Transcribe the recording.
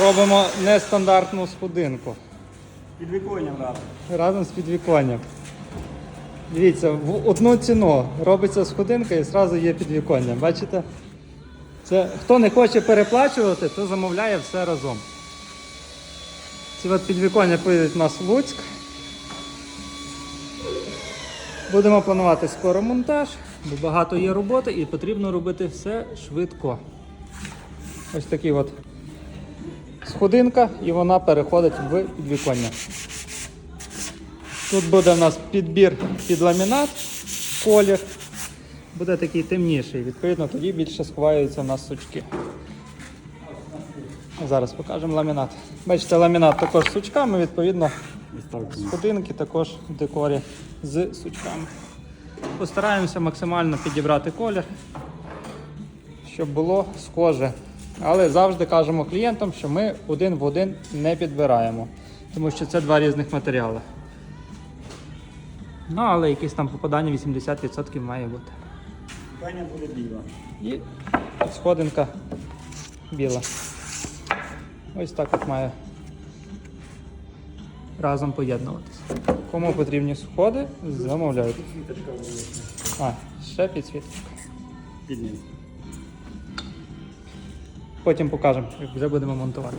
Робимо нестандартну сходинку Під віконням разом. разом з підвіконням. Дивіться, в одну ціну робиться сходинка і одразу є підвіконня. Бачите? Це хто не хоче переплачувати, то замовляє все разом. Ці от підвіконня поїдуть у нас в Луцьк. Будемо планувати скоро монтаж, бо багато є роботи і потрібно робити все швидко. Ось такий от сходинка і вона переходить в підвіконня. Тут буде в нас підбір під ламінат, колір. Буде такий темніший, відповідно, тоді більше сховаються в нас сучки. Зараз покажемо ламінат. Бачите, ламінат також з сучками, відповідно, сходинки також в декорі з сучками. Постараємося максимально підібрати колір, щоб було схоже. Але завжди кажемо клієнтам, що ми один в один не підбираємо, тому що це два різних матеріали. Ну, але якесь там попадання 80% має бути. Віконня буде біла. І сходинка біла. Ось так от має разом поєднуватися. Кому потрібні сходи, замовляйте. А, ще підсвітка. Під низ. Потім покажемо, як вже будемо монтувати.